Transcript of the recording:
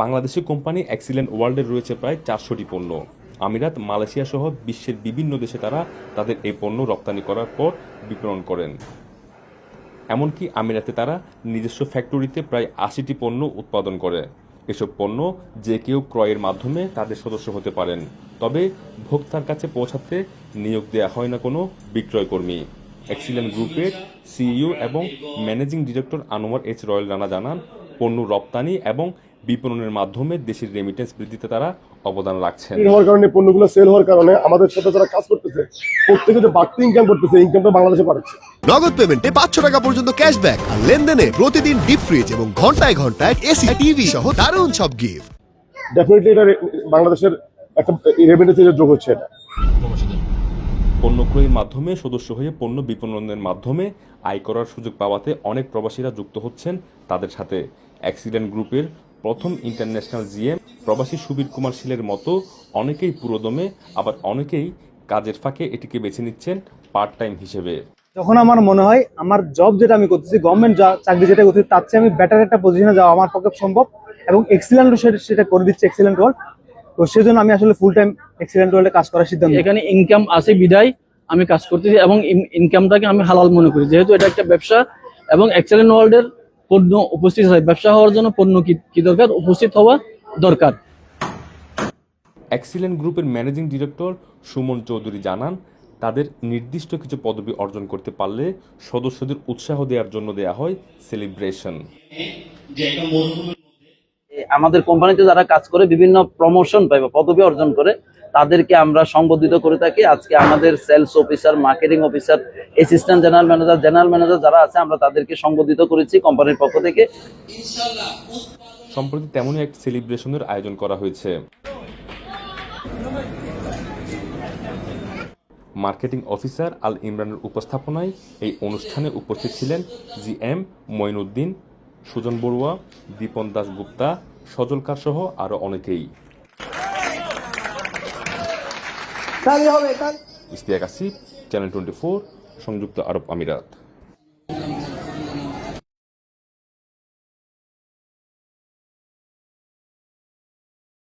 Bangladeshi company excellent ওয়ার্ল্ডের রয়েছে প্রায় চারশোটি পণ্য। আমিরাত, মালয়েশিয়া সহ বিশ্বের বিভিন্ন দেশে তারা তাদের এই পণ্য রপ্তানি করার পর বিপণন করেন। এমনকি আমিরাতে তারা নিজস্ব ফ্যাক্টরিতে প্রায় আশিটি পণ্য উৎপাদন করে। এসব পণ্য যে কেউ ক্রয়ের মাধ্যমে তাদের সদস্য হতে পারেন। তবে ভোক্তার কাছে পৌঁছাতে নিয়োগ দেওয়া হয় না কোনো বিক্রয়কর্মী। এক্সিলেন্ট গ্রুপের সিইও এবং managing director Anwar H Royal Rana জানান, পণ্য রপ্তানি এবং বিপণনের মাধ্যমে দেশের রেমিটেন্স বৃদ্ধিতে তারা অবদান রাখছেন। হওয়ার কারণে পণ্যগুলো সেল হওয়ার কারণে আমাদের সাথে যারা কাজ করতেছে প্রত্যেকে যে বাড়তি ইনকাম করতেছে ইনকামটা বাংলাদেশে পাচ্ছে নগদ পেমেন্টে পাঁচশো টাকা পর্যন্ত ক্যাশব্যাক আর লেনদেনে প্রতিদিন ডিপ ফ্রিজ এবং ঘন্টায় ঘন্টায় এসি টিভি সহ দারুণ সব গিফট ডেফিনেটলি এটা বাংলাদেশের একটা রেভিনিউ যোগ হচ্ছে এটা। পণ্য ক্রয়ের মাধ্যমে সদস্য হয়ে পণ্য বিপণনের মাধ্যমে আয় করার সুযোগ পাওয়াতে অনেক প্রবাসীরা যুক্ত হচ্ছেন তাদের সাথে। অ্যাক্সিডেন্ট গ্রুপের প্রথম ইন্টারন্যাশনাল জিএম প্রবাসী সুবীর কুমার শীলের মতো অনেকেই পুরোদমে আবার অনেকেই কাজের ফাঁকে এটিকে বেছে নিচ্ছেন পার্ট টাইম হিসেবে। যখন আমার মনে হয় আমার জব যেটা আমি করতেছি গভর্নমেন্ট চাকরি যেটা করতেছি তার চেয়ে আমি বেটার একটা পজিশনে যাওয়া আমার পক্ষে সম্ভব এবং এক্সিলেন্ট সেটা করে দিচ্ছে এক্সিলেন্ট ওয়ার্ল্ড তো সেজন্য আমি আসলে ফুল টাইম এক্সিলেন্ট ওয়ার্ল্ডে কাজ করার সিদ্ধান্ত এখানে ইনকাম আছে বিদায় আমি কাজ করতেছি এবং ইনকামটাকে আমি হালাল মনে করি। যেহেতু এটা একটা ব্যবসা এবং এক্সেলেন্ট ওয়ার্ল্ডের পণ্য উপস্থিত হয়। ব্যবসা হওয়ার জন্য পণ্য কি কি দরকার? উপস্থিত হওয়া দরকার। অ্যাক্সিলেন্ট গ্রুপের ম্যানেজিং ডিরেক্টর সুমন চৌধুরী জানান তাদের নির্দিষ্ট কিছু পদবি অর্জন করতে পারলে সদস্যদের উৎসাহ দেওয়ার জন্য দেয়া হয় সেলিব্রেশন আমাদের কোম্পানিতে যারা কাজ করে বিভিন্ন প্রমোশন পায় বা পদবি অর্জন করে তাদেরকে আমরা সংবর্ধিত করে থাকি। আজকে আমাদের sales officer marketing officer assistant general manager general manager যারা আছে, আমরা তাদেরকে সংবর্ধিত করেছি কোম্পানির পক্ষ থেকে। সম্প্রতি তেমনই এক সেলিব্রেশনের আয়োজন করা হয়েছে। মার্কেটিং অফিসার আল ইমরানের উপস্থাপনায় এই অনুষ্ঠানে উপস্থিত ছিলেন জি এম মঈনুদ্দিন, সুজন বড়ুয়া, দীপন দাস গুপ্তা সজলকার সহ আরও অনেকেই। Istiaque Asif channel twenty four সংযুক্ত আরব আমিরাত।